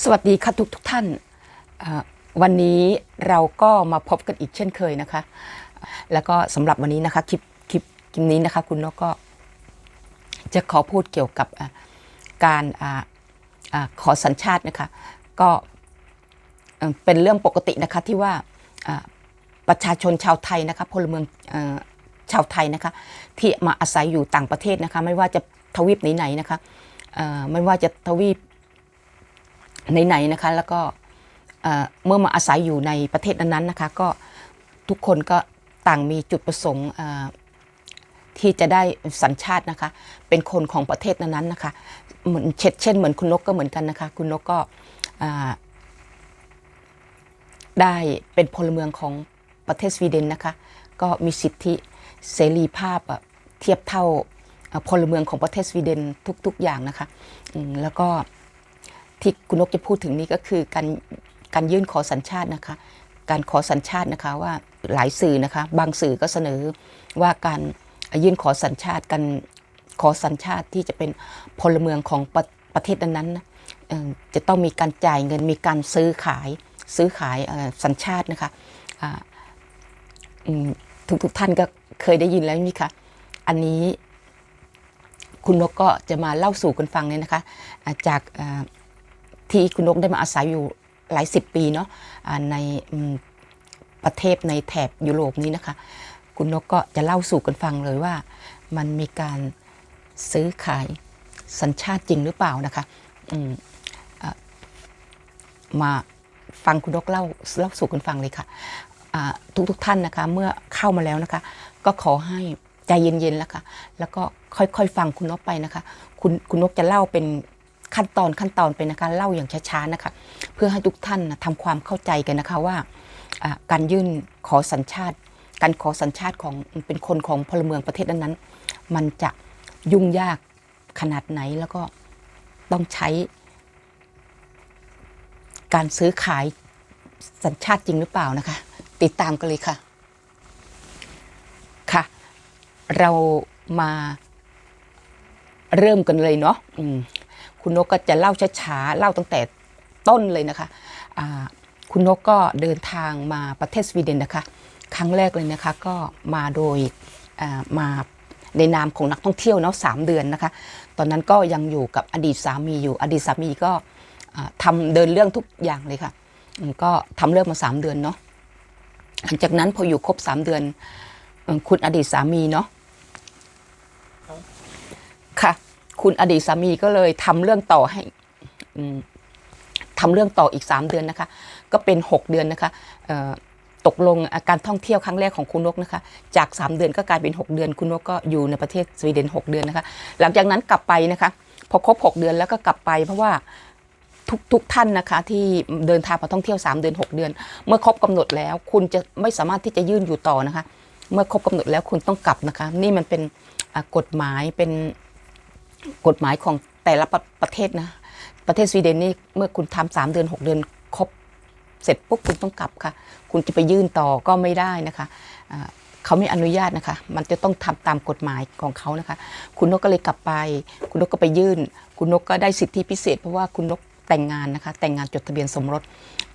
สวัสดีค่ะทุกทุกท่าน วันนี้เราก็มาพบกันอีกเช่นเคยนะคะ แล้วก็สำหรับวันนี้นะคะคลิปคลิปคลิปนี้นะคะคุณนกก็ จะขอพูดเกี่ยวกับการออขอสัญชาตินะคะ ก็เป็นเรื่องปกตินะคะที่ว่าประชาชนชาวไทยนะคะพลเมืองอชาวไทยนะคะที่มาอาศัยอยู่ต่างประเทศนะคะไม่ว่าจะทวีปไหนๆนะคะไม่ว่าจะทวีป ไหนๆนะคะ แล้วก็เมื่อมาอาศัยอยู่ในประเทศนั้นๆนะคะ ก็ทุกคนก็ต่างมีจุดประสงค์ที่จะได้สัญชาตินะคะ เป็นคนของประเทศนั้นๆนะคะเหมือนเช่นเช่นเหมือนคุณนกก็เหมือนกันนะคะ คุณนกก็ได้เป็นพลเมืองของประเทศสวีเดนนะคะ ก็มีสิทธิเสรีภาพเทียบเท่าพลเมืองของประเทศสวีเดนทุก ๆอย่างนะคะแล้วก็ ที่คุณนกจะพูดถึงนี้ก็คือการการยื่นขอสัญชาตินะคะ การขอสัญชาตินะคะว่าหลายสื่อนะคะ บางสื่อก็เสนอว่าการยื่นขอสัญชาติการขอสัญชาติที่จะเป็นพลเมืองของประประเทศนั้นๆนะเอ่อจะต้องมีการจ่ายเงินมีการซื้อขายซื้อขายสัญชาตินะคะอ่าอืมทุกท่านก็เคยได้ยินแล้วนี่คะอันนี้คุณนกก็จะมาเล่าสู่กันฟังเนี่ยนะคะ จาก ที่คุณนกได้มาอาศัยอยู่หลายสิบปีเนาะในประเทศในแถบยุโรปนี้นะคะ คุณนกก็จะเล่าสู่กันฟังเลยว่า มันมีการซื้อขายสัญชาติจริงหรือเปล่านะคะมมาฟังคุณนกเล่าเล่าสู่กันฟังเลยค่ะทุกทุกท่านนะคะ เมื่อเข้ามาแล้วนะคะ ก็ขอให้ใจเย็นๆแล้วค่ะแล้วก็ค่อยๆฟังคุณนกไปนะคะ คุณคุณนกจะเล่าเป็น ขั้นตอนขั้นตอนเป็นะคะเล่าอย่างช้าๆนะคะเพื่อให้ทุกท่านนะทำความเข้าใจกันนะคะว่าอ่าการยื่นขอสัญชาติ การขอสัญชาติของเป็นคนของพลเมืองประเทศนั้นๆมันจะยุ่งยากขนาดไหนแล้วก็ต้องใช้ การซื้อขายสัญชาติจริงหรือเปล่านะคะ ติดตามกันเลยค่ะค่ะ เรามาเริ่มกันเลยเนาะอืม คุณนกก็จะเล่าช้าๆเล่าตั้งแต่ต้นเลยนะคะคุณนกก็เดินทางมาประเทศสวีเดนนะคะ ครั้งแรกเลยนะคะก็มาโดยมาในนามของนักท่องเที่ยวเนาะสามเดือนนะคะ ตอนนั้นก็ยังอยู่กับอดีตสามีอยู่ อดีตสามีก็อ่าทำเดินเรื่องทุกอย่างเลยค่ะ ก็ทำเรื่องมาสามเดือนเนาะ หลังจากนั้นพออยู่ครบสามเดือน คุณอดีตสามีเนาะ ค่ะ คุณอดีตสามีก็เลยทำเรื่องต่อให้อืมทำเรื่องต่ออีก 3 เดือนนะคะ ก็เป็น 6 เดือนนะคะตกลงอาการท่องเที่ยวครั้งแรกของคุณนกนะคะ จาก 3 เดือนก็กลายเป็น 6 เดือน คุณนกก็อยู่ในประเทศสวีเดน 6 เดือนนะคะ หลังจากนั้นกลับไปนะคะ พอครบ 6 เดือนแล้วก็กลับไป เพราะว่าทุกทุกท่านนะคะ ที่เดินทางมาท่องเที่ยว 3 เดือน 6 เดือน เมื่อครบกำหนดแล้ว คุณจะไม่สามารถที่จะยื่นอยู่ต่อนะคะ เมื่อครบกำหนดแล้วคุณต้องกลับนะคะ นี่มันเป็นกฎหมายเป็น กฎหมายของแต่ละประประเทศนะ ประเทศสวีเดนนี่เมื่อคุณทำสามเดือน6เดือนครบเสร็จปุ๊บคุณต้องกลับค่ะ คุณจะไปยื่นต่อก็ไม่ได้นะคะเขาไม่อนุญาตนะคะ มันจะต้องทำตามกฎหมายของเขานะคะ คุณนกก็เลยกลับไป คุณนกก็ไปยื่น คุณนกก็ได้สิทธิพิเศษ เพราะว่าคุณนกแต่งงานนะคะ แต่งงานจดทะเบียนสมรส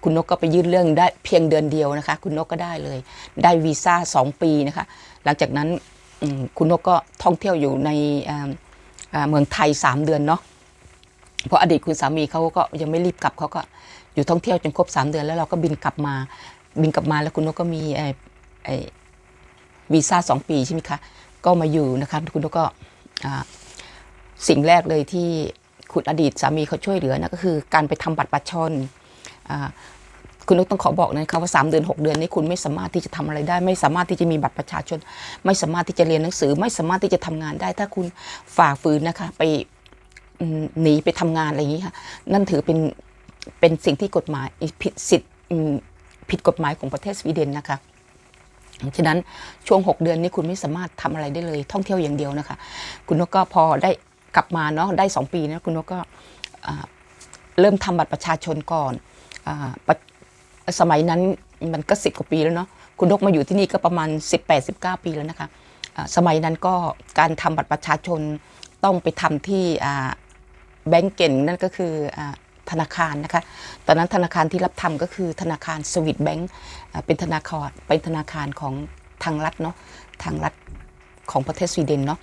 คุณนกก็ไปยื่นเรื่องได้เพียงเดือนเดียวนะคะ คุณนกก็ได้เลย ได้วีซ่าสองปีนะคะ หลังจากนั้นคุณนกก็ท่องเที่ยวอยู่ใน เมืองไทย 3 เดือนเนาะเพราะอดีตคุณสามีเขาก็ยังไม่รีบกลับเขาก็อยู่ท่องเที่ยวจนครบ 3 เดือนแล้วเราก็บินกลับมา บินกลับมาแล้วคุณนกก็มีไอ้ไอ้วีซ่าสองปีใช่ไหมคะก็มาอยู่นะคะคุณนกก็สิ่งแรกเลยที่คุณอดีตสามีเขาช่วยเหลือนะก็คือการไปทำบัตรประชาชน คุณนกต้องขอบอกนะคะว่า 3 เดือน 6 เดือนนี้คุณไม่สามารถที่จะทำอะไรได้ ไม่สามารถที่จะมีบัตรประชาชน ไม่สามารถที่จะเรียนหนังสือ ไม่สามารถที่จะทำงานได้ ถ้าคุณฝ่าฝืนนะคะ ไปหนีไปทำงานอะไรอย่างนี้ค่ะนั่นถือเป็นเป็นสิ่งที่กฎหมายผิดสิทธิ์ผิดกฎหมายของประเทศสวีเดนนะคะฉะนั้นช่วง 6 เดือนนี้คุณไม่สามารถทำอะไรได้เลย ท่องเที่ยวอย่างเดียวนะคะ คุณนกก็พอได้กลับมาเนาะได้ 2 ปีนะคุณนกก็เริ่มทำบัตรประชาชนก่อนอา สมัยนั้นมันก็สิบกว่าปีแล้วเนาะคุณนกมาอยู่ที่นี่ก็ประมาณ 18-19 ปีแล้วนะคะสมัยนั้นก็การทำบัตรประชาชนต้องไปทำที่แบงก์เก่นนั่นก็คืออธนาคารนะคะตอนนั้นธนาคารที่รับทำก็คือธนาคารสวิตแบงก์เป็นธนาคารเป็นธนาคารของทางรัฐเนาะทางรัฐของประเทศสวีเดนเนาะ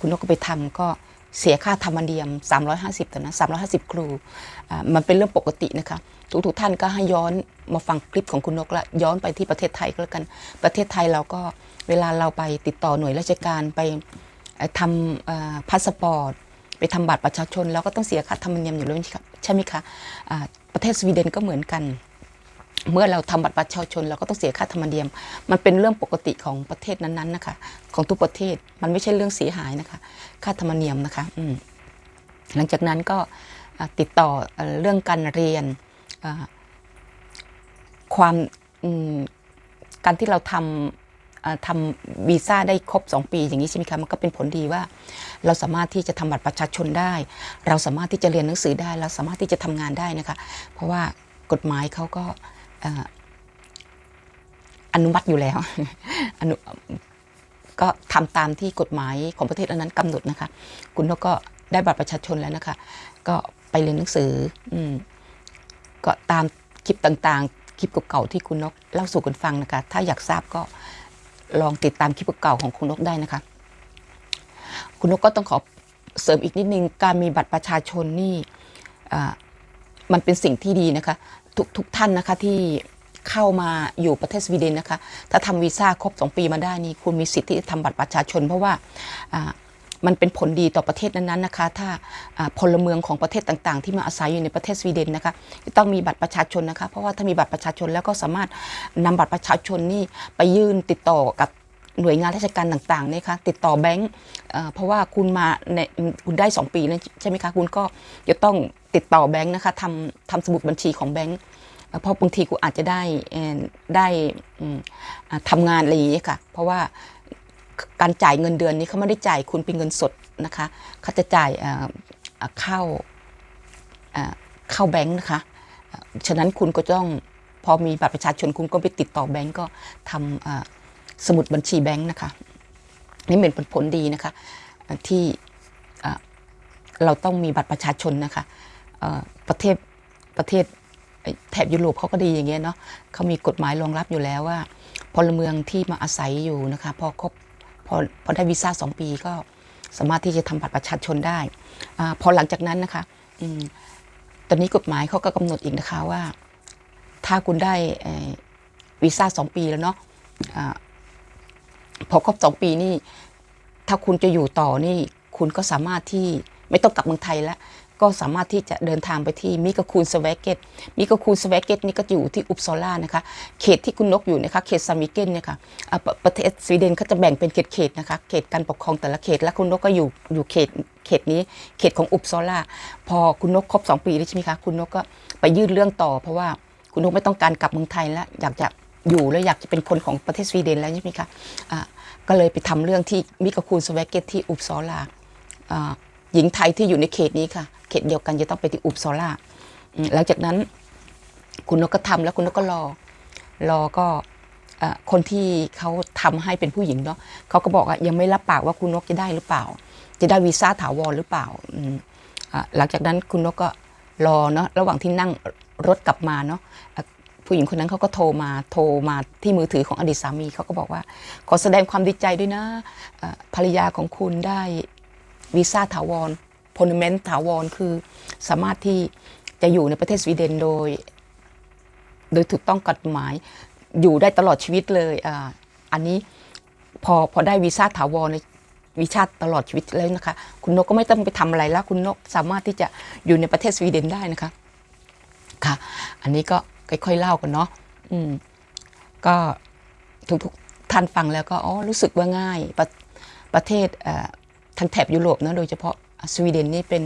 คุณนกก็ไปทำก็ เสียค่าธรรมเนียม 350ตอนนั้น350 ครูอ่ามันเป็นเรื่องปกตินะคะ ทุกทุกๆท่านก็ให้ย้อนมาฟังคลิปของคุณนกละย้อนไปที่ประเทศไทยก็แล้วกัน ประเทศไทยเราก็เวลาเราไปติดต่อหน่วยราชการไปทำพาสปอร์ตไปทำบัตรประชาชนเราก็ต้องเสียค่าธรรมเนียมอยู่แล้วใช่ไหมคะอ่าประเทศสวีเดนก็เหมือนกัน เมื่อเราทำบัตรประชาชนเราก็ต้องเสียค่าธรรมเนียม มันเป็นเรื่องปกติของประเทศนั้นๆนะคะ ของทุกประเทศมันไม่ใช่เรื่องเสียหายนะคะ ค่าธรรมเนียมนะคะอืหลังจากนั้นก็ติดต่อเรื่องการเรียนความการที่เราทำทำวีซ่าได้ครบ 2 ปีอย่างนี้ใช่ไหมคะมันก็เป็นผลดีว่า เราสามารถที่จะทำบัตรประชาชนได้ เราสามารถที่จะเรียนหนังสือได้ เราสามารถที่จะทำงานได้นะคะ เพราะว่ากฎหมายเขาก็ อนุมัติอยู่แล้วอนุก็ทำตามที่กฎหมายของประเทศนั้นๆกำหนดนะคะ คุณนกก็ได้บัตรประชาชนแล้วนะคะ ก็ไปเรียนหนังสืออืก็ตามคลิปต่างๆ คลิปเก่าๆที่คุณนกเล่าสู่กันฟังนะคะ ถ้าอยากทราบก็ลองติดตามคลิปเก่าของคุณนกได้นะคะ คุณนกก็ต้องขอเสริมอีกนิดนึง การมีบัตรประชาชนนี่มันเป็นสิ่งที่ดีนะคะ ทุกทุกท่านนะคะที่เข้ามาอยู่ประเทศสวีเดนนะคะ ถ้าทำวีซ่าครบ 2 ปีมาได้นี่คุณมีสิทธิ์ที่จะทำบัตรประชาชน เพราะว่ามันเป็นผลดีต่อประเทศนั้นๆนะคะ ถ้าพลเมืองของประเทศต่างๆ ที่มาอาศัยอยู่ในประเทศสวีเดนนะคะจะต้องมีบัตรประชาชนนะคะ เพราะว่าถ้ามีบัตรประชาชนแล้วก็สามารถนำบัตรประชาชนนี่ไปยื่นติดต่อกับ หน่วยงานราชการต่างๆเนี่ยค่ะติดต่อแบงก์เพราะว่าคุณมาในคุณได้ 2 ปีนะใช่ไหมคะคุณก็จะต้องติดต่อแบงก์นะคะทำทำสมุดบัญชีของแบงก์เพราะบางทีคุณอาจจะได้ได้อืมอ่าทำงานอะไรอย่างนี้ยค่ะเพราะว่าการจ่ายเงินเดือนนี้เขาไม่ได้จ่ายคุณเป็นเงินสดนะคะเขาจะจ่ายเข้าเข้าแบงก์นะคะฉะนั้นคุณก็ต้องพอมีบัตรประชาชนคุณก็ไปติดต่อแบงก์ก็ทำ สมุดบัญชีแบงค์นะคะนี่เป็นผลดีนะคะ ที่เราต้องมีบัตรประชาชนนะคะประเทศประเทศแถบยุโรปเขาก็ดีอย่างเงี้ยเนาะเขามีกฎหมายรองรับอยู่แล้วว่าพลเมืองที่มาอาศัยอยู่นะคะพอครบพอพอได้วีซ่าสองปีก็สามารถที่จะทำบัตรประชาชนได้อพอหลังจากนั้นนะคะอตอนนี้กฎหมายเขาก็กำหนดอีกนะคะว่า ถ้าคุณได้วีซ่าสองปีแล้วเนาะ พอครบสองปีนี่ ถ้าคุณจะอยู่ต่อนี่ คุณก็สามารถที่ไม่ต้องกลับเมืองไทยแล้ว ก็สามารถที่จะเดินทางไปที่มิกาคูนสเวกเกตมิกาคูนสเวกเกตนี่ก็อยู่ที่อุปซอล่านะคะ เขตที่คุณนกอยู่นะคะ เขตซามิเกนเนี่ยค่ะประเทศสวีเดนเขาจะแบ่งเป็นเขตเขตๆนะคะ เขตการปกครองแต่ละเขต แล้วคุณนกก็อยู่อยู่เขตเขตนี้ เขตของอุปซอล่า พอคุณนกครบ 2 ปีแล้วใช่ไหมคะ คุณนกก็ไปยื่นเรื่องต่อ เพราะว่าคุณนกไม่ต้องการกลับเมืองไทยแล้ว อยากจะ อยู่แล้วอยากจะเป็นคนของประเทศสวีเดนแล้วใช่ไหมคะอ่าก็เลยไปทำเรื่องที่มิกาคูนสวกเกตที่อุปซอลาอหญิงไทยที่อยู่ในเขตนี้ค่ะ เขตเดียวกันจะต้องไปที่อุปซอลาหลังจากนั้นคุณนกก็ทำแล้วคุณนกก็รอรอก็อคนที่เขาทำให้เป็นผู้หญิงเนาะเขาก็บอกว่ายังไม่รับปากว่าคุณนกจะได้หรือเปล่า จะได้วีซ่าถาวรหรือเปล่าหลังจากนั้นคุณนกก็รอเนาะระหว่างที่นั่งรถกลับมาเนาะ ผู้หญิงคนนั้นเขาก็โทรมาโทรมาที่มือถือของอดีตสามีเขาก็บอกว่า ขอแสดงความดีใจด้วยนะภรรยาของคุณได้วีซ่าถาวรพลเมนต์ถาวรคือสามารถที่จะอยู่ในประเทศสวีเดนโดย โดยถูกต้องกฎหมายอยู่ได้ตลอดชีวิตเลยอันนี้พอพอได้วีซ่าถาวรในวีซ่าตลอดชีวิตแล้วนะคะ คุณนกก็ไม่ต้องไปทำอะไรแล้ว คุณนกสามารถที่จะอยู่ในประเทศสวีเดนได้นะคะค่ะ อันนี้ก็ ค่อยๆเล่ากันเนาะอืมก็ทุกๆท่านฟังแล้วก็อ๋อรู้สึกว่าง่ายประประเทศเทางแถบยุโรปนะโดยเฉพาะสวีเดนนี่เป็น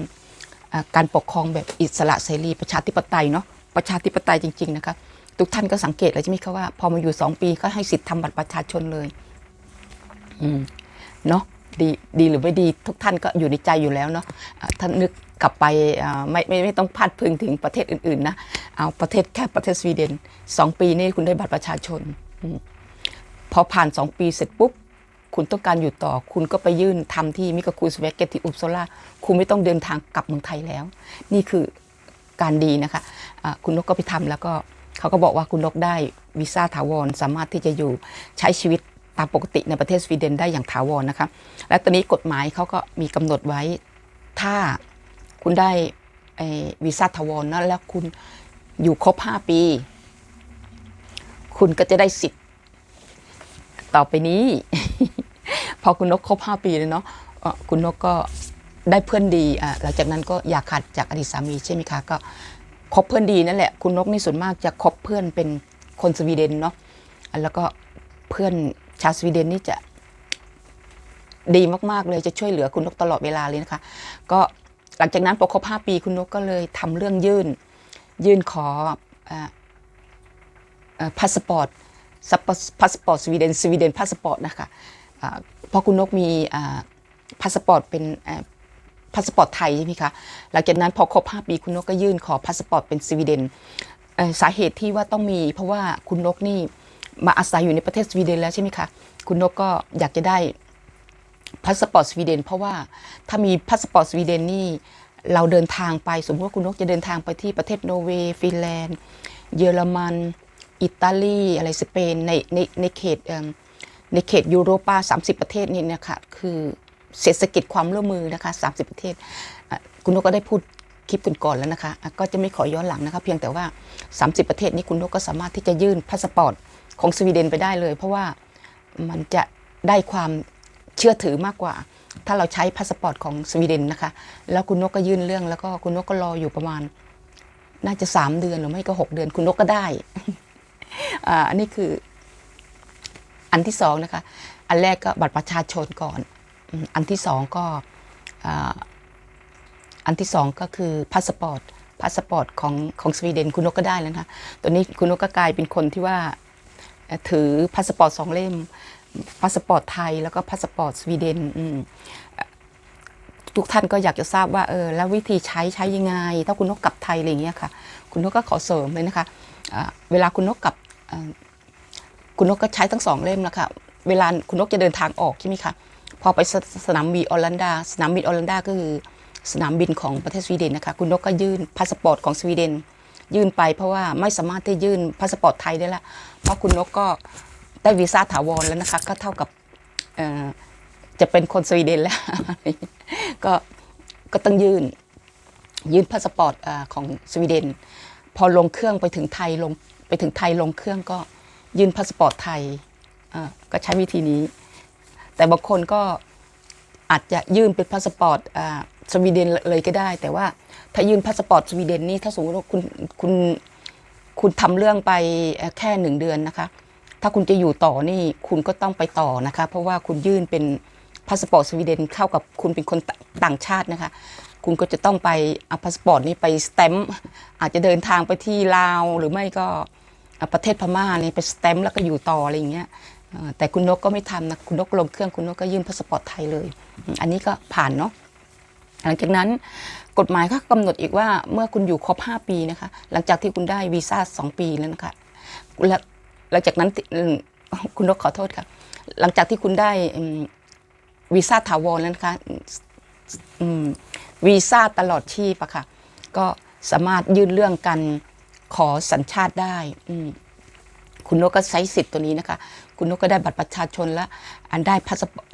การปกครองแบบอิสระเสรีประชาธิปไตยเนาะประชาธิปไตยจริง ๆ นะคะทุกท่านก็สังเกตแล้วใช่ไหมคะว่า พอมาอยู่สองปีก็ให้สิทธิ์ทำบัตรประชาชนเลยอืมเนาะดีดีหรือไม่ดีทุกท่านก็อยู่ในใจอยู่แล้วเนาะท่านนึก กลับไปไม่ไม่ไม่ต้องพาดพิงถึงประเทศอื่นๆนะเอาประเทศแค่ประเทศสวีเดนสองปีนี่คุณได้บัตรประชาชนอพอผ่านสองปีเสร็จปุ๊บ คุณต้องการอยู่ต่อ คุณก็ไปยื่นทำที่มิกาคูสเวกเกตที่อุปโซล่าคุณไม่ต้องเดินทางกลับเมืองไทยแล้ว นี่คือการดีนะคะอ่าคุณนกก็ไปทำแล้วก็เขาก็บอกว่าคุณนกได้วีซ่าถาวรสามารถที่จะอยู่ใช้ชีวิตตามปกติในประเทศสวีเดนได้อย่างถาวรนะคะ และตอนนี้กฎหมายเขาก็มีกำหนดไว้ถ้า คุณได้วีซ่าถาวรนะแล้วคุณอยู่ครบ5ปี คุณก็จะได้สิทธิ์ต่อไปนี้ พอคุณนกครบ5ปีเลยเนาะคุณนกก็ได้เพื่อนดีอะหลังจากนั้นก็อย่าขาดจากอดีตสามีใช่ไหมคะก็คบเพื่อนดีนั่นแหละ คุณนกนี่ส่วนมากจะคบเพื่อนเป็นคนสวีเดนเนาะะแล้วก็เพื่อนชาวสวีเดนนี่จะดีมากๆเลยจะช่วยเหลือคุณนกตลอดเวลาเลยนะคะ ก็ หลังจากนั้นพอครบ5ปีคุณนกก็เลยทำเรื่องยื่น ยื่นขอพาสปอร์ตพาสปอร์ตสวีเดนสวีเดนพาสปอร์ตนะคะเพราะคุณนกมีพาสปอร์ตเป็นพาสปอร์ตไทยใช่ไหมคะ หลังจากนั้นพอครบ 5 ปีคุณนกก็ยื่นขอพาสปอร์ตเป็นสวีเดนสาเหตุที่ว่าต้องมี เพราะว่าคุณนกนี่มาอาศัยอยู่ในประเทศสวีเดนแล้วใช่ไหมคะ คุณนกก็อยากจะได้ พาสปอร์ตสวีเดนเพราะว่าถ้ามีพาสปอร์ตสวีเดนนี่เราเดินทางไปสมมติว่าคุณนกจะเดินทางไปที่ประเทศโนเวย์ฟินแลนด์ เยอรมัน อิตาลีอะไรสเปนในในในเขตในเขตยูโรปา 30 ประเทศนี่นะคะคือเศรษฐกิจความร่วมมือนะคะ30 ประเทศ คุณนกก็ได้พูดคลิปก่อนๆแล้วนะคะอะก็จะไม่ขอย้อนหลังนะคะ เพียงแต่ว่า 30 ประเทศนี้คุณนกก็สามารถที่จะยื่นพาสปอร์ตของสวีเดนไปได้เลย เพราะว่ามันจะได้ความ เชื่อถือมากกว่า ถ้าเราใช้พาสปอร์ตของสวีเดนนะคะ แล้วคุณนกก็ยื่นเรื่องแล้วก็คุณนกก็รออยู่ประมาณ น่าจะ3เดือนหรือไม่ก็6เดือน คุณนกก็ได้อ่าอันนี้คือ อันที่สองนะคะ อันแรกก็บัตรประชาชนก่อน อันที่สองก็ออันที่สองก็คือพาสปอร์ตพาสปอร์ตของของสวีเดนคุณนกก็ได้แล้วนะคะตอนนี้คุณนกก็กลายเป็นคนที่ว่าถือพาสปอร์ตสองเล่ม พาสปอร์ตไทยแล้วก็พาสปอร์ตสวีเดนทุกท่านก็อยากจะทราบว่าเออแล้ววิธีใช้ใช้ยังไง ถ้าคุณนกกลับไทยอะไรอย่างเงี้ยค่ะ คุณนกก็ขอเสริมเลยนะคะเวลาคุณนกกลับคุณนกก็ใช้ทั้งสองเล่มนะคะเวลาคุณนกจะเดินทางออกใช่ไหมคะพอไปสสนามบินออลันดา สนามบินออลันดาก็คือสนามบินของประเทศสวีเดนนะคะคุณนกก็ยื่นพาสปอร์ตของสวีเดนยื่นไปเพราะว่าไม่สามารถที่ยื่นพาสปอร์ตไทยได้ละเพราะคุณนกก็ ได้วีซ่าถาวรแล้วนะคะ ก็เท่ากับจะเป็นคนสวีเดนแล้ว ก็ก็ต้องยื่น ยื่นพาสปอร์ตของสวีเดน พอลงเครื่องไปถึงไทยลงไปถึงไทยลงเครื่องก็ยื่นพาสปอร์ตไทยก็ใช้วิธีนี้ แต่บางคนก็อาจจะยื่นเป็นพาสปอร์ตสวีเดนเลยก็ได้ แต่ว่าถ้ายื่นพาสปอร์ตสวีเดนนี่ถ้าสมมติว่าคุณคุณคุณทำเรื่องไปแค่หนึ่งเดือนนะคะ ถ้าคุณจะอยู่ต่อนี่คุณก็ต้องไปต่อนะคะ เพราะว่าคุณยื่นเป็นพาสปอร์ตสวีเดนเข้ากับคุณเป็นคนต่างชาตินะคะ คุณก็จะต้องไปเอาพาสปอร์ตนี้ไปสแตมป์อาจจะเดินทางไปที่ลาว หรือไม่ก็ประเทศพม่านี่ไปสแตมป์แล้วก็อยู่ต่ออะไรอย่างเงี้ยแต่คุณนกก็ไม่ทำนะคุณนกลงเครื่องคุณนกก็ยื่นพาสปอร์ตไทยเลย อันนี้ก็ผ่านเนาะหลังจากนั้นกฎหมายก็กำหนดอีกว่าเมื่อคุณอยู่ครบ 5 ปีนะคะ หลังจากที่คุณได้วีซ่า2 ปีแล้วนะคะแล้ว หลังจากนั้นคุณนกขอโทษค่ะ หลังจากที่คุณได้วีซ่าถาวรแล้วนะคะวีซ่าตลอดชีพอะค่ะ ก็สามารถยื่นเรื่องกันขอสัญชาติได้ คุณนกก็ใช้สิทธิ์ตัวนี้นะคะ คุณนกก็ได้บัตรประชาชนและอันได้พาสปอร์ต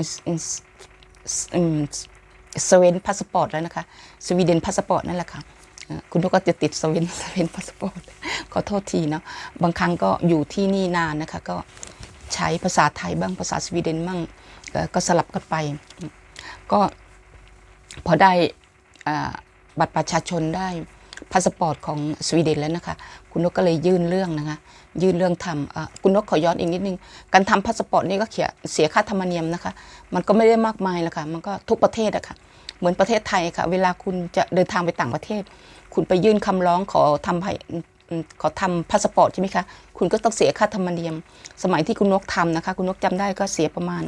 สวีเดนพาสปอร์ตแล้วนะคะ สวีเดนพาสปอร์ตนั่นแหละค่ะ คุณนกก็จะติดสวีเดนสวีเดนพาสปอร์ตขอโทษทีเนาะบางครั้งก็อยู่ที่นี่นานนะคะ ก็ใช้ภาษาไทยบ้างภาษาสวีเดนบ้างก็สลับกันไป ก็พอได้บัตรประชาชนได้พาสปอร์ตของสวีเดนแล้วนะคะ คุณนกก็เลยยื่นเรื่องนะคะ ยื่นเรื่องทำคุณนกขอย้อนอีกนิดนึง การทำพาสปอร์ตนี่ก็เขียเสียค่าธรรมเนียมนะคะ มันก็ไม่ได้มากมายละค่ะ มันก็ทุกประเทศอะค่ะ เหมือนประเทศไทยค่ะ เวลาคุณจะเดินทางไปต่างประเทศ คุณไปยื่นคำร้องขอทำใหขอทำพาสปอร์ตใช่ไหมคะ คุณก็ต้องเสียค่าธรรมเนียม สมัยที่คุณนกทำนะคะ คุณนกจำได้ก็เสียประมาณ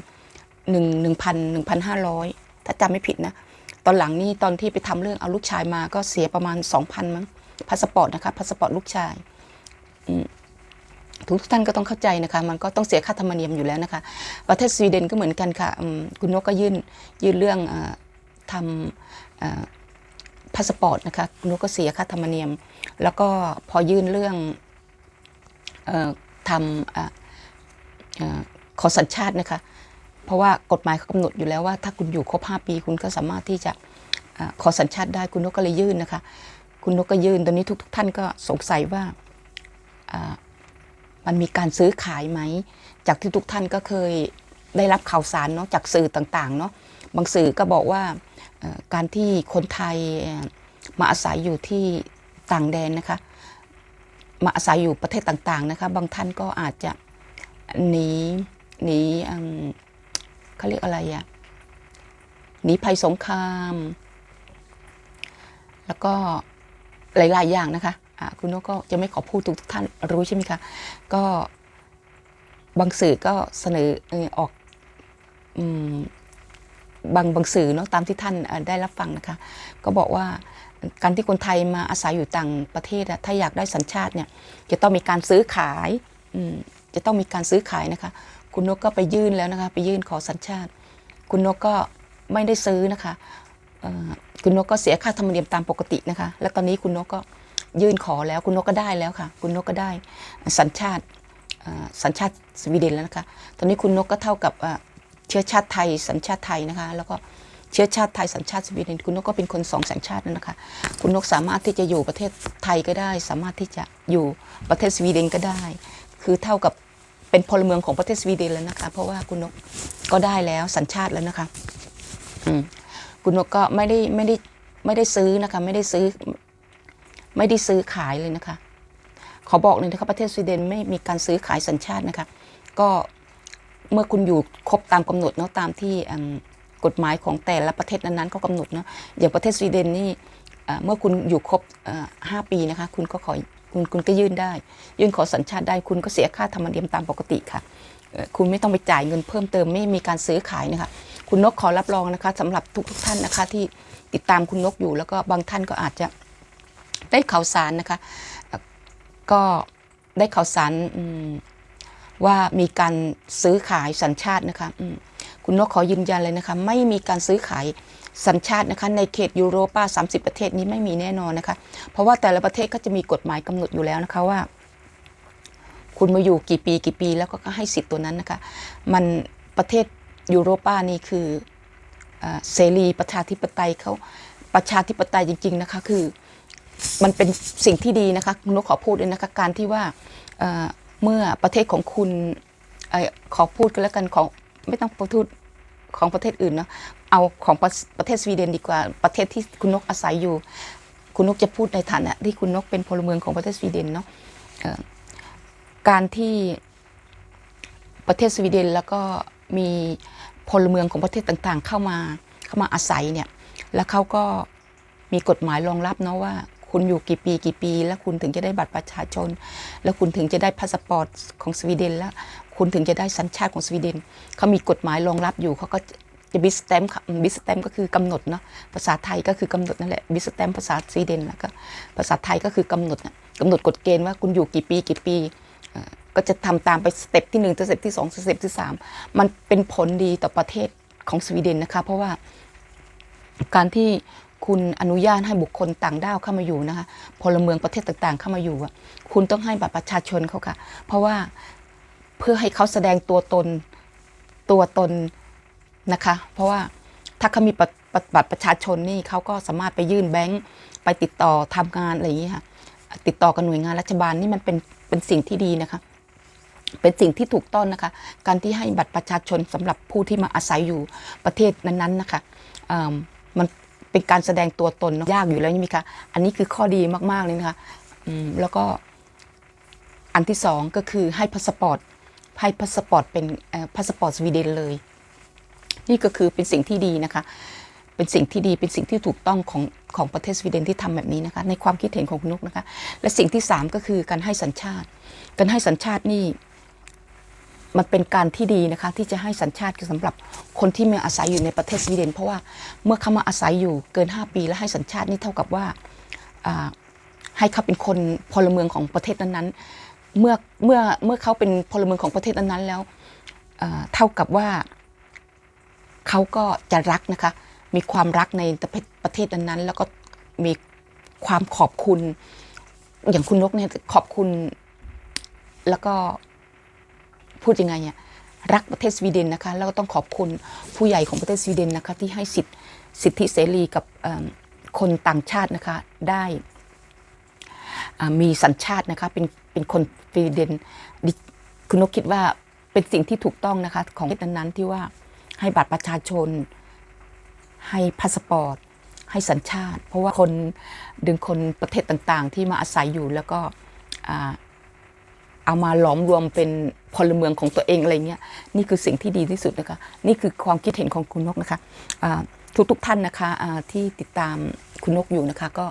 หนึ่งหนึ่งพันหนึ่งพันห้าร้อยถ้าจำไม่ผิดนะ ตอนหลังนี่ตอนที่ไปทำเรื่องเอาลูกชายมาก็เสียประมาณสองพันมั้งพาสปอร์ตนะคะพาสปอร์ตลูกชายทุกท่านก็ต้องเข้าใจนะคะ มันก็ต้องเสียค่าธรรมเนียมอยู่แล้วนะคะ ประเทศสวีเดนก็เหมือนกันค่ะ คุณนกก็ยื่นยื่นเรื่องอทำ พาสปอร์ตนะคะคุณนกก็เสียค่าธรรมเนียม แล้วก็พอยื่นเรื่องออทำออขอสัญชาตินะคะ เพราะว่ากฎหมายเขากำหนดอยู่แล้วว่าถ้าคุณอยู่ครบ 5 ปี คุณก็สามารถที่จะอขอสัญชาติได้คุณนกก็เลยยื่นนะคะ คุณนกก็ยื่นตอนนี้ทุกทท่านก็สงสัยว่ามันมีการซื้อขายไหม จากที่ทุกท่านก็เคยได้รับข่าวสารเนาะจากสื่อต่างๆเนาะบางสื่อก็บอกว่า การที่คนไทยมาอาศัยอยู่ที่ต่างแดนนะคะ มาอาศัยอยู่ประเทศต่างๆนะคะ บางท่านก็อาจจะหนีหนีเขาเรียกอะไรอะหนีภัยสงคราม แล้วก็หลายๆอย่างนะคะะคุณนกก็จะไม่ขอพูดทุกท่านรู้ใช่ไหมคะ ก็บางสื่อก็เสนอออกอ บางบางสื่อเนาะตามที่ท่านได้รับฟังนะคะ ก็บอกว่าการที่คนไทยมาอาศัยอยู่ต่างประเทศอะถ้าอยากได้สัญชาติเนี่ยจะต้องมีการซื้อขายจะต้องมีการซื้อขายนะคะ คุณนกก็ไปยื่นแล้วนะคะไปยื่นขอสัญชาติ คุณนกก็ไม่ได้ซื้อนะคะคุณนกก็เสียค่าธรรมเนียมตามปกตินะคะ แล้วตอนนี้คุณนกก็ยื่นขอแล้วคุณนกก็ได้แล้วค่ะ คุณนกก็ได้สัญชาติสัญชาติสวีเดนแล้วนะคะ ตอนนี้คุณนกก็เท่ากับ เชื้อชาติไทยสัญชาติไทยนะคะ แล้วก็เชื้อชาติไทยสัญชาติสวีเดนคุณนกก็เป็นคนสองสัญชาตินั่นนะคะ คุณนกสามารถที่จะอยู่ประเทศไทยก็ได้ สามารถที่จะอยู่ประเทศสวีเดนก็ได้ คือเท่ากับเป็นพลเมืองของประเทศสวีเดนแล้วนะคะ เพราะว่าคุณนกก็ได้แล้วสัญชาติแล้วนะคะคุณนกก็ไม่ได้ไม่ได้ไม่ได้ซื้อนะคะไม่ได้ซื้อ ไม่ได้ซื้อขายเลยนะคะขอบอกเลยนะคะประเทศสวีเดนไม่มีการซื้อขายสัญชาตินะคะ ก็ เมื่อคุณอยู่ครบตามกำหนดเนาะตามที่กฎหมายของแต่ละประเทศนั้นๆก็กำหนดเนาะอย่างประเทศสวีเดนนี่เมื่อคุณอยู่ครบห้าปีนะคะ คุณก็ขอคุณคุณก็ยื่นได้ ยื่นขอสัญชาติได้คุณก็เสียค่าธรรมเนียมตามปกติค่ะ คุณไม่ต้องไปจ่ายเงินเพิ่มเติมไม่มีการซื้อขายนะคะคุณนกขอรับรองนะคะสำหรับทุกๆท่านนะคะที่ติดตามคุณนกอยู่แล้วก็บางท่านก็อาจจะได้ข่าวสารนะคะ ก็ได้ข่าวสาร ว่ามีการซื้อขายสัญชาตินะคะคุณนกขอยืนยันเลยนะคะ ไม่มีการซื้อขายสัญชาตินะคะในเขตยูโรป้า30 ประเทศนี้ไม่มีแน่นอนนะคะ เพราะว่าแต่ละประเทศก็จะมีกฎหมายกำหนดอยู่แล้วนะคะว่า คุณมาอยู่กี่ปีกี่ปีแล้วก็ให้สิทธิ์ตัวนั้นนะคะ มันประเทศยูโรป้านี่คือเอ่อเสรีประชาธิปไตยเขาประชาธิปไตยจริง ๆนะคะ คือมันเป็นสิ่งที่ดีนะคะนกขอพูดเลยนะคะการที่ว่า เมื่อประเทศของคุณอขอพูดกันแล้วกันของไม่ต้องพูดของประเทศอื่นเนาะเอาของประประเทศสวีเดนดีกว่าประเทศที่คุณนกอาศัยอยู่ คุณนกจะพูดในฐานะที่คุณนกเป็นพลเมืองของประเทศสวีเดนเนาะการที่ประเทศสวีเดนแล้วก็มีพลเมืองของประเทศต่างๆ เข้ามาเข้ามาอาศัยเนี่ยแล้วเขาก็มีกฎหมายรองรับเนาะว่า คุณอยู่กี่ปีกี่ปี แล้วคุณถึงจะได้บัตรประชาชน แล้วคุณถึงจะได้พาสปอร์ตของสวีเดน แล้วคุณถึงจะได้สัญชาติของสวีเดนเขามีกฎหมายรองรับอยู่เขาก็จะบิสแตมบิสแตมก็คือกำหนดเนาะภาษาไทยก็คือกำหนดนั่นแหละบิสแตมภาษาสวีเดนแล้วก็ภาษาไทยก็คือกำหนดน่ะกำหนดกฎเกณฑ์ว่าคุณอยู่กี่ปีกี่ปี ก็จะทำตามไปสเต็ปที่หนึ่งสเต็ปที่สองสเต็ปที่สามมันเป็นผลดีต่อประเทศของสวีเดนนะคะ เพราะว่าการที่ คุณอนุญาตให้บุคคลต่างด้าวเข้ามาอยู่นะคะพลเมืองประเทศต่างๆ เข้ามาอยู่อะคุณต้องให้บัตรประชาชนเขาค่ะ เพราะว่าเพื่อให้เขาแสดงตัวตนตัวตนนะคะ เพราะว่าถ้าเขามีบัตรประชาชนนี่เขาก็สามารถไปยื่นแบงค์ไปติดต่อทำงานอะไรอย่างนี้ค่ะ ติดต่อกับหน่วยงานรัฐบาลนี่มันเป็นเป็นสิ่งที่ดีนะคะ เป็นสิ่งที่ถูกต้องนะคะ การที่ให้บัตรประชาชนสำหรับผู้ที่มาอาศัยอยู่ประเทศนั้นๆนะคะเอิ่มมัน เป็นการแสดงตัวตนนะยากอยู่แล้วนี่มีคะอันนี้คือข้อดีมากๆเลยนะคะแล้วก็อันที่สองก็คือให้พาสปอร์ตให้พาสปอร์ตเป็นพาสปอร์ตสวีเดนเลย นี่ก็คือเป็นสิ่งที่ดีนะคะ เป็นสิ่งที่ดีเป็นสิ่งที่ถูกต้องของของประเทศสวีเดนที่ทำแบบนี้นะคะ ในความคิดเห็นของคุณนุกนะคะ และสิ่งที่สามก็คือการให้สัญชาติ การให้สัญชาตินี่ มันเป็นการที่ดีนะคะที่จะให้สัญชาติสำหรับคนที่มาอาศัยอยู่ในประเทศสวีเดน เพราะว่าเมื่อเขามาอาศัยอยู่เกิน 5 ปีแล้วให้สัญชาตินี่เท่ากับว่าให้เขาเป็นคนพลเมืองของประเทศนั้นๆเมื่อเมื่อเมื่อเขาเป็นพลเมืองของประเทศนั้นๆแล้วเท่ากับว่าเขาก็จะรักนะคะมีความรักในประเทศนั้นๆแล้วก็มีความขอบคุณอย่างคุณนกเนี่ยขอบคุณแล้วก็ พูดยังไงเนี่ยรักประเทศสวีเดนนะคะแล้วก็ต้องขอบคุณผู้ใหญ่ของประเทศสวีเดนนะคะที่ให้สิทธิสิทธิเสรีกับคนต่างชาตินะคะได้มีสัญชาตินะคะเป็นเป็นคนสวีเดนดคุณนกคิดว่าเป็นสิ่งที่ถูกต้องนะคะของประเทศนั้นๆที่ว่าให้บัตรประชาชน ให้พาสปอร์ตให้สัญชาติ เพราะว่าคนดึงคนประเทศต่างๆ ที่มาอาศัยอยู่แล้วก็ เอามาหลอมรวมเป็นพลเมืองของตัวเองอะไรเงี้ยนี่คือสิ่งที่ดีที่สุดนะคะ นี่คือความคิดเห็นของคุณนกนะคะทุกทุกท่านนะคะที่ติดตามคุณนกอยู่นะคะก็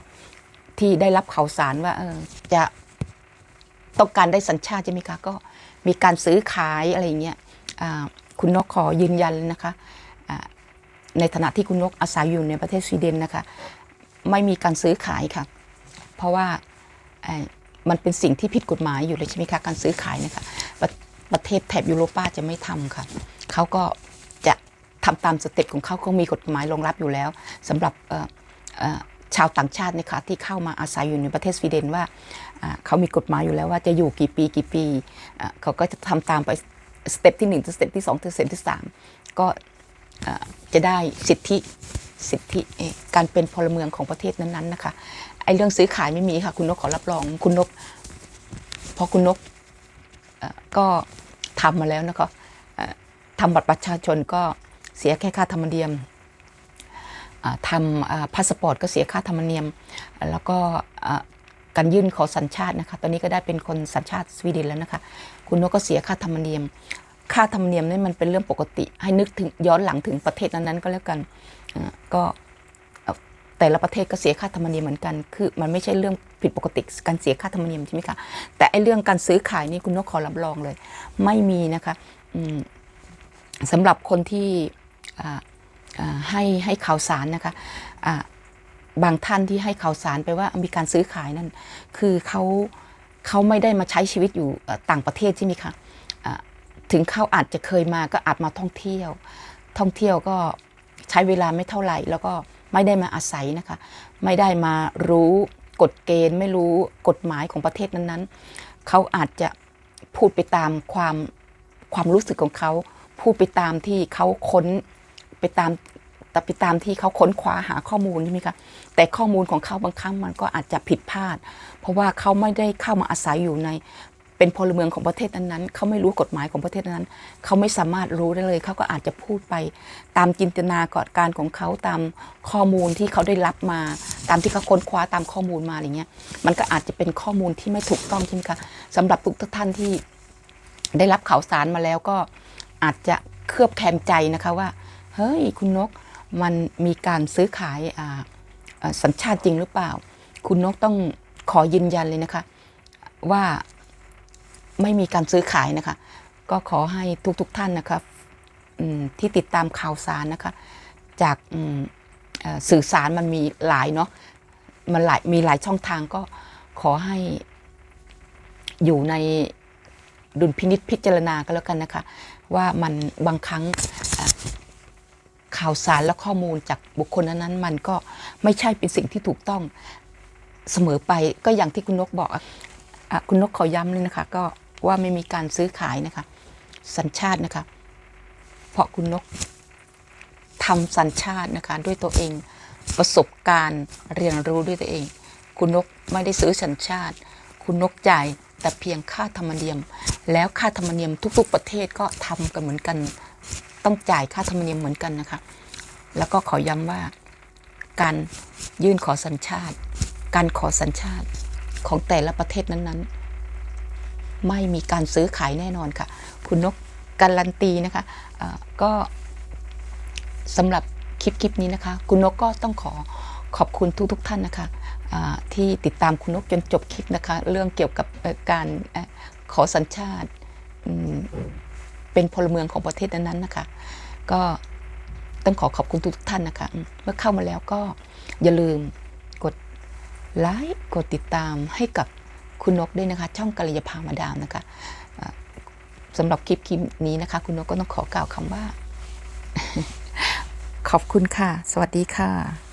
ที่ได้รับข่าวสารว่าจะต้องการได้สัญชาติใช่ไหมคะก็มีการซื้อขายอะไรเงี้ยคุณนกขอยืนยันนะคะในฐานะที่คุณนกอาศัยอยู่ในประเทศสวีเดนนะคะ ไม่มีการซื้อขายค่ะ เพราะว่า มันเป็นสิ่งที่ผิดกฎหมายอยู่เลยใช่ไหมคะการซื้อขายนะคะประประเทศแถบยุโรปาจะไม่ทำค่ะเขาก็จะทำตามสเต็ปของเขาเขามีกฎหมายรองรับอยู่แล้วสำหรับชาวต่างชาตินะคะที่เข้ามาอาศัยอยู่ในประเทศสวีเดนว่าอ่าเขามีกฎหมายอยู่แล้วว่าจะอยู่กี่ปีกี่ปีเขาก็จะทำตามไปสเต็ปที่หนึ่งสเต็ปที่สองสเต็ปที่สามก็จะได้สิทธิสิทธิการเป็นพลเมืองของประเทศนั้นๆนะคะ ไอ้เรื่องซื้อขายไม่มีค่ะ คุณนกขอรับรองคุณนกพอคุณนกก็ทำมาแล้วนะคะเอ่อทำบัตรประชาชนก็เสียแค่ค่าธรรมเนียมทำพาสปอร์ตก็เสียค่าธรรมเนียม แล้วก็การยื่นขอสัญชาตินะคะ ตอนนี้ก็ได้เป็นคนสัญชาติสวีเดนแล้วนะคะ คุณนกก็เสียค่าธรรมเนียม ค่าธรรมเนียมนี่มันเป็นเรื่องปกติ ให้นึกถึงย้อนหลังถึงประเทศนั้นๆก็แล้วกัน ก็ แต่ละประเทศก็เสียค่าธรรมเนียมเหมือนกัน คือมันไม่ใช่เรื่องผิดปกติการเสียค่าธรรมเนียมใช่ไหมคะ แต่ไอ้เรื่องการซื้อขายนี่คุณนกขอรับรองเลย ไม่มีนะคะสำหรับคนที่ให้ให้ข่าวสารนะคะบางท่านที่ให้ข่าวสารไปว่ามีการซื้อขายนั่น คือเขาเขาไม่ได้มาใช้ชีวิตอยู่ต่างประเทศใช่ไหมคะถึงเขาอาจจะเคยมาก็อาจมาท่องเที่ยว ท่องเที่ยวก็ใช้เวลาไม่เท่าไหร่แล้วก็ ไม่ได้มาอาศัยนะคะ ไม่ได้มารู้กฎเกณฑ์ ไม่รู้กฎหมายของประเทศนั้นๆ เขาอาจจะพูดไปตามความความรู้สึกของเขา พูดไปตามที่เขาค้นไปตามแต่ไปตามที่เขาค้นคว้าหาข้อมูลใช่ไหมคะแต่ข้อมูลของเขาบางครั้งมันก็อาจจะผิดพลาด เพราะว่าเขาไม่ได้เข้ามาอาศัยอยู่ใน เป็นพลเมืองของประเทศนั้นๆเขาไม่รู้กฎหมายของประเทศนั้นเขาไม่สามารถรู้ได้เลยเขาก็อาจจะพูดไป ตามจินตนาการของเขาตามข้อมูลที่เขาได้รับมา ตามที่เขาค้นคว้าตามข้อมูลมาอะไรเงี้ยมันก็อาจจะเป็นข้อมูลที่ไม่ถูกต้องใช่ไหมคะสำหรับทุกท่านที่ได้รับข่าวสารมาแล้วก็อาจจะเคลือบแคลงใจนะคะว่า เฮ้ยคุณนกมันมีการซื้อขายสัญชาติจริงหรือเปล่า คุณนกต้องขอยืนยันเลยนะคะ ว่า ไม่มีการซื้อขายนะคะ ก็ขอให้ทุกๆทท่านนะคะที่ติดตามข่าวสารนะคะ จากสื่อสารมันมีหลายเนาะมันหลายมีหลายช่องทางก็ขอให้อยู่ในดุลพินิษพิจารณาก็แล้วกันนะคะ ว่ามันบางครั้งข่าวสารและข้อมูลจากบุคคลนั้นๆ มันก็ไม่ใช่เป็นสิ่งที่ถูกต้องเสมอไปก็อย่างที่คุณนกบอกอคุณนกขอย้ำเลยนะคะก็ ว่าไม่มีการซื้อขายนะคะ สัญชาตินะคะ เพราะคุณนกทำสัญชาตินะคะด้วยตัวเองประสบการณ์เรียนรู้ด้วยตัวเอง คุณนกไม่ได้ซื้อสัญชาติ คุณนกจ่ายแต่เพียงค่าธรรมเนียม แล้วค่าธรรมเนียมทุก ๆ ประเทศก็ทำกันเหมือนกัน ต้องจ่ายค่าธรรมเนียมเหมือนกันนะคะ แล้วก็ขอย้ำว่าการยื่นขอสัญชาติ การขอสัญชาติของแต่ละประเทศนั้นๆ ไม่มีการซื้อขายแน่นอนค่ะ คุณนกการันตีนะคะเอ่อก็สำหรับคลิปคลิปนี้นะคะ คุณนกก็ต้องขอขอบคุณทุกทท่านนะคะที่ติดตามคุณนกจนจบคลิปนะคะ เรื่องเกี่ยวกับการอขอสัญชาติเป็นพลเมืองของประเทศนั้นๆนะคะ ก็ต้องขอขอบคุณทุกท่านนะคะ เมื่อเข้ามาแล้วก็อย่าลืมกดไลค์กดติดตามให้กับ คุณนกด้วยนะคะ ช่องกัลยาภามาดามนะคะสำหรับคลิปคลิปนี้นะคะ คุณนกก็ต้องขอกล่าวคำว่า ขอบคุณค่ะ สวัสดีค่ะ